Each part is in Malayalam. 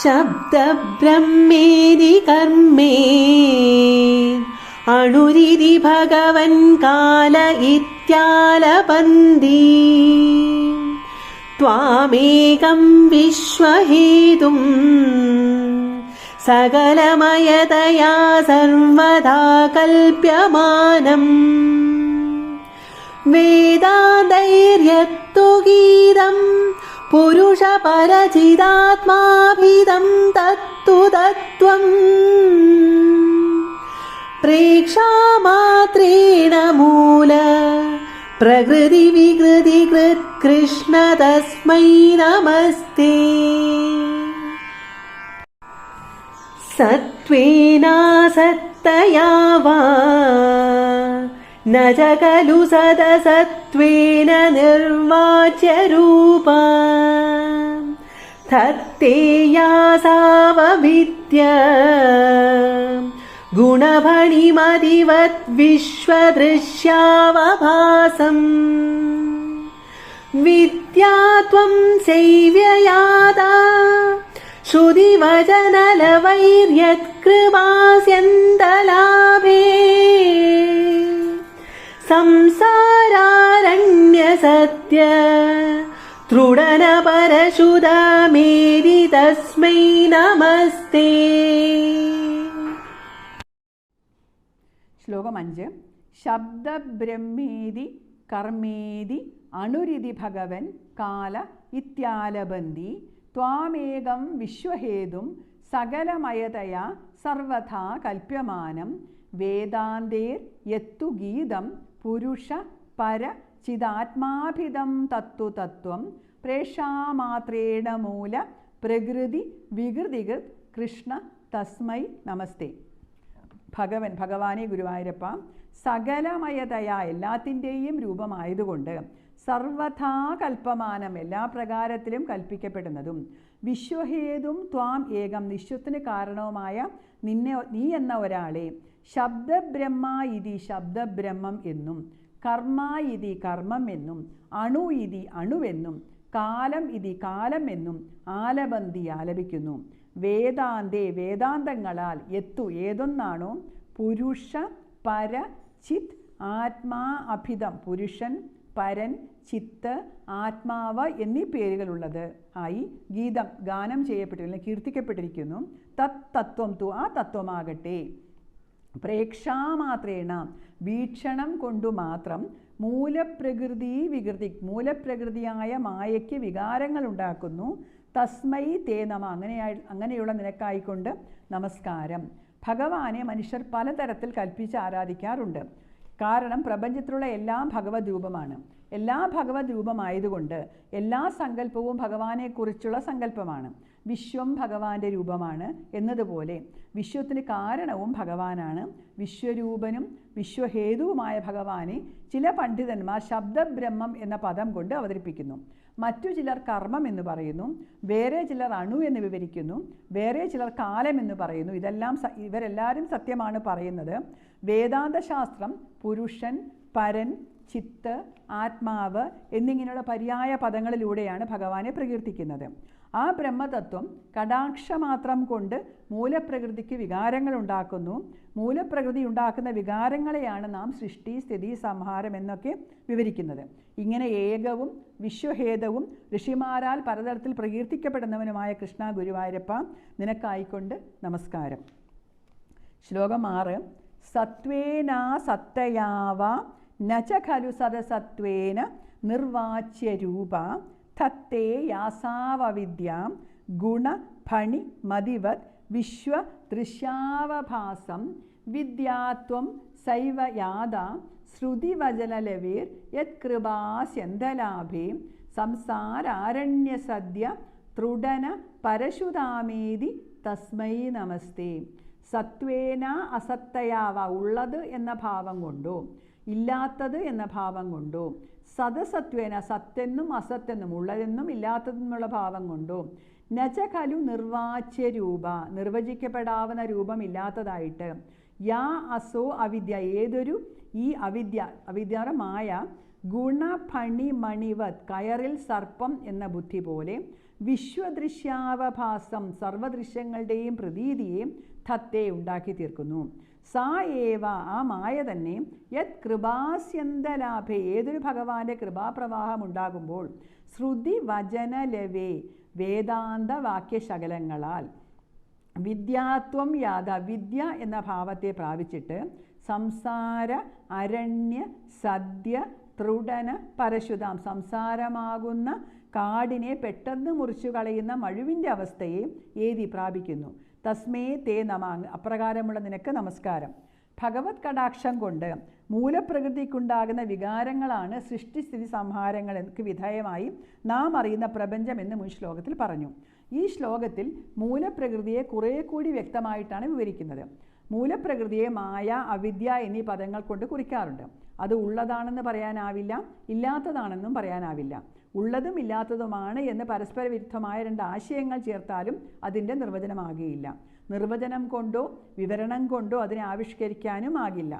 ശബ്ദബ്രഹ്മേതി കർമ്മേ അണുരിതി ഭഗവൻ കാല ഇത്യാലപന്തി त्वामेकं विश्वहेतुम् सकलमयतया सर्वदा कल्प्यमानम् वेदादैर्यत्तु गीतम् पुरुषपरचिदात्माभिदं तत्तु तत्त्वम् प्रेक्षामात्रेण मूल प्रकृतिविकृतिकृत् कृष्ण तस्मै नमस्ते सत्त्वेनासत्तया वा न च खलु सदसत्त्वेन निर्वाच्यरूपा धत्तेया सावविद्य गुणभणिमदिवत् विश्वदृश्यावभासम् विद्या त्वं सैव्ययादा श्रुतिवचनलवैर्यत्कृपास्यन्तलाभे संसारारण्यसत्य तृडनपरशुधमेदि तस्मै नमस्ते ശ്ലോകം അഞ്ച് ശബ്ദബ്രഹ്മേതി കർമ്മേതി അണുരിതി ഭഗവൻ കാല ഇത്യാലബന്തി ത്വാമേകം വിശ്വഹേതും സകലമയതയാ സർവഥാ കൽപ്യമാനം വേദാന്തേർ യത്തു ഗീതം പുരുഷ പര ചിദാത്മാഭിതം തത്തു തത്വം പ്രേക്ഷാമാത്രേണ മൂല പ്രകൃതി വികൃതികൃത് കൃഷ്ണ തസ്മൈ നമസ്തേ. ഭഗവൻ ഭഗവാനെ ഗുരുവായൂരപ്പ സകലമയതയ എല്ലാത്തിന്റെയും രൂപമായതുകൊണ്ട് സർവഥാ കൽപ്പമാനം എല്ലാ പ്രകാരത്തിലും കൽപ്പിക്കപ്പെടുന്നതും വിശ്വഹേതും ത്വാം ഏകം നിശ്വത്തിന് കാരണവുമായ നിന്നെ നീ എന്ന ഒരാളെ ശബ്ദബ്രഹ്മ ഇതി ശബ്ദബ്രഹ്മം എന്നും കർമ്മ ഇതി കർമ്മം എന്നും അണു ഇതി അണുവെന്നും കാലം ഇതി കാലം എന്നും ആലബന്തി ആലപിക്കുന്നു. വേദാന്തേ വേദാന്തങ്ങളാൽ എത്തു ഏതൊന്നാണോ? പുരുഷ പര ചിത് ആത്മാ അഭിതം പുരുഷൻ പരൻ ചിത്ത് ആത്മാവ് എന്നീ പേരുകളുള്ളത് ആയി ഗീതം ഗാനം ചെയ്യപ്പെട്ടിരിക്കുന്നു കീർത്തിക്കപ്പെട്ടിരിക്കുന്നു. തത് തത്വം തു ആ തത്വമാകട്ടെ. പ്രേക്ഷാമാത്രേണ വീക്ഷണം കൊണ്ടു മാത്രം മൂലപ്രകൃതി വികൃതി മൂലപ്രകൃതിയായ മായയ്ക്ക് വികാരങ്ങൾ ഉണ്ടാക്കുന്നു തസ്മൈ തേ നമ. അങ്ങനെയായി അങ്ങനെയുള്ള നിനക്കായിക്കൊണ്ട് നമസ്കാരം. ഭഗവാനെ മനുഷ്യർ പലതരത്തിൽ കൽപ്പിച്ച് ആരാധിക്കാറുണ്ട്. കാരണം പ്രപഞ്ചത്തിലുള്ള എല്ലാം ഭഗവത് രൂപമാണ് എല്ലാ ഭഗവത് രൂപമായതുകൊണ്ട് എല്ലാ സങ്കല്പവും ഭഗവാനെക്കുറിച്ചുള്ള സങ്കല്പമാണ്. വിശ്വം ഭഗവാന്റെ രൂപമാണ് എന്നതുപോലെ വിശ്വത്തിന് കാരണവും ഭഗവാനാണ്. വിശ്വരൂപനും വിശ്വഹേതുവുമായ ഭഗവാനെ ചില പണ്ഡിതന്മാർ ശബ്ദബ്രഹ്മം എന്ന പദം കൊണ്ട് അവതരിപ്പിക്കുന്നു. മറ്റു ചിലർ കർമ്മം എന്ന് പറയുന്നു. വേറെ ചിലർ അണു എന്ന് വിവരിക്കുന്നു. വേറെ ചിലർ കാലം എന്ന് പറയുന്നു. ഇതെല്ലാം ഇവരെല്ലാവരും സത്യമാണ് പറയുന്നത്. വേദാന്തശാസ്ത്രം പുരുഷൻ പരൻ ചിത്ത് ആത്മാവ് എന്നിങ്ങനെയുള്ള പര്യായ പദങ്ങളിലൂടെയാണ് ഭഗവാനെ പ്രകീർത്തിക്കുന്നത്. ആ ബ്രഹ്മതത്വം കടാക്ഷമാത്രം കൊണ്ട് മൂലപ്രകൃതിക്ക് വികാരങ്ങൾ ഉണ്ടാക്കുന്നു മൂലപ്രകൃതി ഉണ്ടാക്കുന്ന വികാരങ്ങളെയാണ് നാം സൃഷ്ടി സ്ഥിതി സംഹാരം എന്നൊക്കെ വിവരിക്കുന്നത്. ഇങ്ങനെ ഏകവും വിശ്വഹേതവും ഋഷിമാരാൽ പലതരത്തിൽ പ്രകീർത്തിക്കപ്പെടുന്നവനുമായ കൃഷ്ണ ഗുരുവായൂരപ്പ നിനക്കായിക്കൊണ്ട് നമസ്കാരം. ശ്ലോകം ആറ്. സത്വേനാ സത്തയാവ നച ഖലു സദസത്വേന നിർവാച്യരൂപ തത്തേ യാസാവവിദ്യാം ഗുണഫണി മതിവത് വിശ്വ ദൃശ്യാവഭാസം വിദ്യാത്വം സൈവ യാത ശ്രുതിവചനലവേർ യത്കൃപാസ്യന്തലാഭേ സംസാരാരണ്യസദ്യ തൃടന പരശുതാമേതി തസ്മൈ നമസ്തേ. സത്വേന അസത്തയാവ ഉള്ളത് എന്ന ഭാവം കൊണ്ടോ ഇല്ലാത്തത് എന്ന ഭാവം കൊണ്ടും സദസത്വേന സത്തെന്നും അസത്തെന്നും ഉള്ളതെന്നും ഇല്ലാത്തതെന്നുള്ള ഭാവം കൊണ്ടും നച ഖലു നിർവാച്യ രൂപ നിർവചിക്കപ്പെടാവുന്ന രൂപം ഇല്ലാത്തതായിട്ട് യാ അസോ അവിദ്യ ഏതൊരു ഈ അവിദ്യ അവിദ്യ മായ ഗുണഫണി മണിവത് കയറിൽ സർപ്പം എന്ന ബുദ്ധി പോലെ വിശ്വദൃശ്യാവഭാസം സർവദൃശ്യങ്ങളുടെയും പ്രതീതിയെയും തത്തെ ഉണ്ടാക്കി തീർക്കുന്നു സാ ഏവ ആ മായ തന്നെ യത് കൃപാസ്യന്തലാഭേ. ഏതൊരു ഭഗവാന്റെ കൃപാപ്രവാഹം ഉണ്ടാകുമ്പോൾ ശ്രുതി വചനലവേ വേദാന്ത വാക്യശകലങ്ങളാൽ വിദ്യാത്വം യാത വിദ്യ എന്ന ഭാവത്തെ പ്രാപിച്ചിട്ട് സംസാര അരണ്യ സദ്യ ത്രുടന പരശുതാം സംസാരമാകുന്ന കാടിനെ പെട്ടെന്ന് മുറിച്ചു കളയുന്ന മഴുവിന്റെ അവസ്ഥയെ ഏതി പ്രാപിക്കുന്നു. തസ്മേ തേ നമ അപ്രകാരമുള്ള നിനക്ക് നമസ്കാരം. ഭഗവത് കടാക്ഷം കൊണ്ട് മൂലപ്രകൃതിക്കുണ്ടാകുന്ന വികാരങ്ങളാണ് സൃഷ്ടിസ്ഥിതി സംഹാരങ്ങൾക്ക് വിധേയമായി നാം അറിയുന്ന പ്രപഞ്ചം എന്ന് മുൻ ശ്ലോകത്തിൽ പറഞ്ഞു. ഈ ശ്ലോകത്തിൽ മൂലപ്രകൃതിയെ കുറേ കൂടി വ്യക്തമായിട്ടാണ് വിവരിക്കുന്നത്. മൂലപ്രകൃതിയെ മായ അവിദ്യ എന്നീ പദങ്ങൾ കൊണ്ട് കുറിക്കാറുണ്ട്. അത് ഉള്ളതാണെന്ന് പറയാനാവില്ല ഇല്ലാത്തതാണെന്നും പറയാനാവില്ല. ഉള്ളതും ഇല്ലാത്തതുമാണ് എന്ന് പരസ്പര വിരുദ്ധമായ രണ്ട് ആശയങ്ങൾ ചേർത്താലും അതിന്റെ നിർവചനമാകുകയില്ല നിർവചനം കൊണ്ടോ വിവരണം കൊണ്ടോ അതിനെ ആവിഷ്കരിക്കാനും ആകില്ല.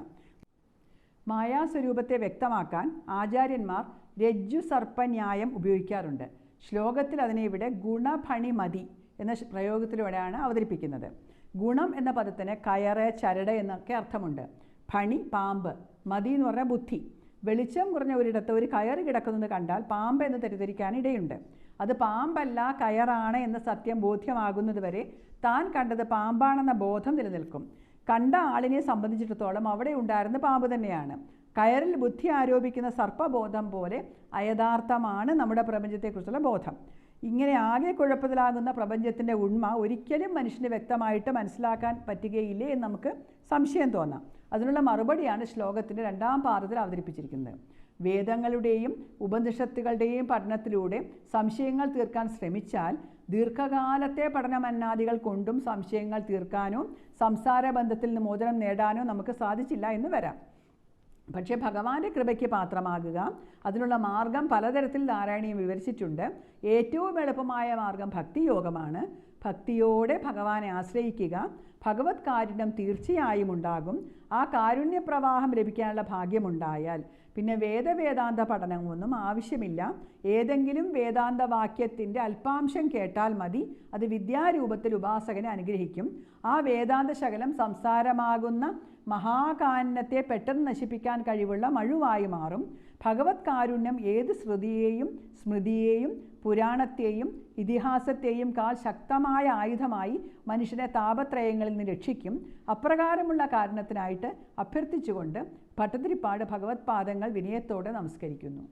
മായാസ്വരൂപത്തെ വ്യക്തമാക്കാൻ ആചാര്യന്മാർ രജ്ജു സർപ്പന്യായം ഉപയോഗിക്കാറുണ്ട്. ശ്ലോകത്തിൽ അതിനെ ഇവിടെ ഗുണഭണിമതി എന്ന പ്രയോഗത്തിലൂടെയാണ് അവതരിപ്പിക്കുന്നത്. ഗുണം എന്ന പദത്തിന് കയറ് ചരട് എന്നൊക്കെ അർത്ഥമുണ്ട്. ഭണി പാമ്പ് മതി എന്ന് പറഞ്ഞാൽ ബുദ്ധി. വെളിച്ചം കുറഞ്ഞ ഒരിടത്ത് ഒരു കയറ് കിടക്കുന്നത് കണ്ടാൽ പാമ്പ് എന്ന് തെറ്റിദ്ധരിക്കാൻ ഇടയുണ്ട്. അത് പാമ്പല്ല കയറാണ് എന്ന സത്യം ബോധ്യമാകുന്നതുവരെ താൻ കണ്ടത് പാമ്പാണെന്ന ബോധം നിലനിൽക്കും. കണ്ട ആളിനെ സംബന്ധിച്ചിടത്തോളം അവിടെ ഉണ്ടായിരുന്ന പാമ്പ് തന്നെയാണ്. കയറിൽ ബുദ്ധി ആരോപിക്കുന്ന സർപ്പബോധം പോലെ അയഥാർത്ഥമാണ് നമ്മുടെ പ്രപഞ്ചത്തെക്കുറിച്ചുള്ള ബോധം. ഇങ്ങനെ ആകെ കുഴപ്പത്തിലാകുന്ന പ്രപഞ്ചത്തിന്റെ ഉണ്മ ഒരിക്കലും മനുഷ്യന് വ്യക്തമായിട്ട് മനസ്സിലാക്കാൻ പറ്റുകയില്ലേ എന്ന് നമുക്ക് സംശയം തോന്നാം. അതിനുള്ള മറുപടിയാണ് ശ്ലോകത്തിന്റെ രണ്ടാം പാദത്തിൽ അവതരിപ്പിച്ചിരിക്കുന്നത്. വേദങ്ങളുടെയും ഉപനിഷത്തുകളുടെയും പഠനത്തിലൂടെ സംശയങ്ങൾ തീർക്കാൻ ശ്രമിച്ചാൽ ദീർഘകാലത്തെ പഠനമന്നാദികൾ കൊണ്ടും സംശയങ്ങൾ തീർക്കാനോ സംസാര ബന്ധത്തിൽ നിന്ന് മോചനം നേടാനോ നമുക്ക് സാധിച്ചില്ല എന്ന് വരാം. പക്ഷേ ഭഗവാന്റെ കൃപയ്ക്ക് പാത്രമാകുക. അതിനുള്ള മാർഗം പലതരത്തിൽ നാരായണീയം വിവരിച്ചിട്ടുണ്ട്. ഏറ്റവും എളുപ്പമായ മാർഗം ഭക്തിയോഗമാണ്. ഭക്തിയോടെ ഭഗവാനെ ആശ്രയിക്കുക. ഭഗവത് കാരുണ്യം തീർച്ചയായും ഉണ്ടാകും. ആ കാരുണ്യപ്രവാഹം ലഭിക്കാനുള്ള ഭാഗ്യമുണ്ടായാൽ. പിന്നെ വേദവേദാന്ത പഠനമൊന്നും ആവശ്യമില്ല. ഏതെങ്കിലും വേദാന്ത വാക്യത്തിന്റെ അല്പാംശം കേട്ടാൽ മതി. അത് വിദ്യാരൂപത്തിൽ ഉപാസകനെ അനുഗ്രഹിക്കും. ആ വേദാന്ത ശകലം സംസാരമാകുന്ന മഹാകാനത്തെ പെട്ടെന്ന് നശിപ്പിക്കാൻ കഴിവുള്ള മഴുവായി മാറും. ഭഗവത് കാരുണ്യം ഏത് ശ്രുതിയെയും സ്മൃതിയെയും പുരാണത്തെയും ഇതിഹാസത്തെയും കാൽ ശക്തമായ ആയുധമായി മനുഷ്യനെ താപത്രയങ്ങളിൽ നിന്ന് രക്ഷിക്കും. അപ്രകാരമുള്ള കാരണത്തിനായിട്ട് അഭ്യർത്ഥിച്ചുകൊണ്ട് ഭട്ടതിരിപ്പാട് ഭഗവത്പാദങ്ങൾ വിനയത്തോടെ നമസ്കരിക്കുന്നു.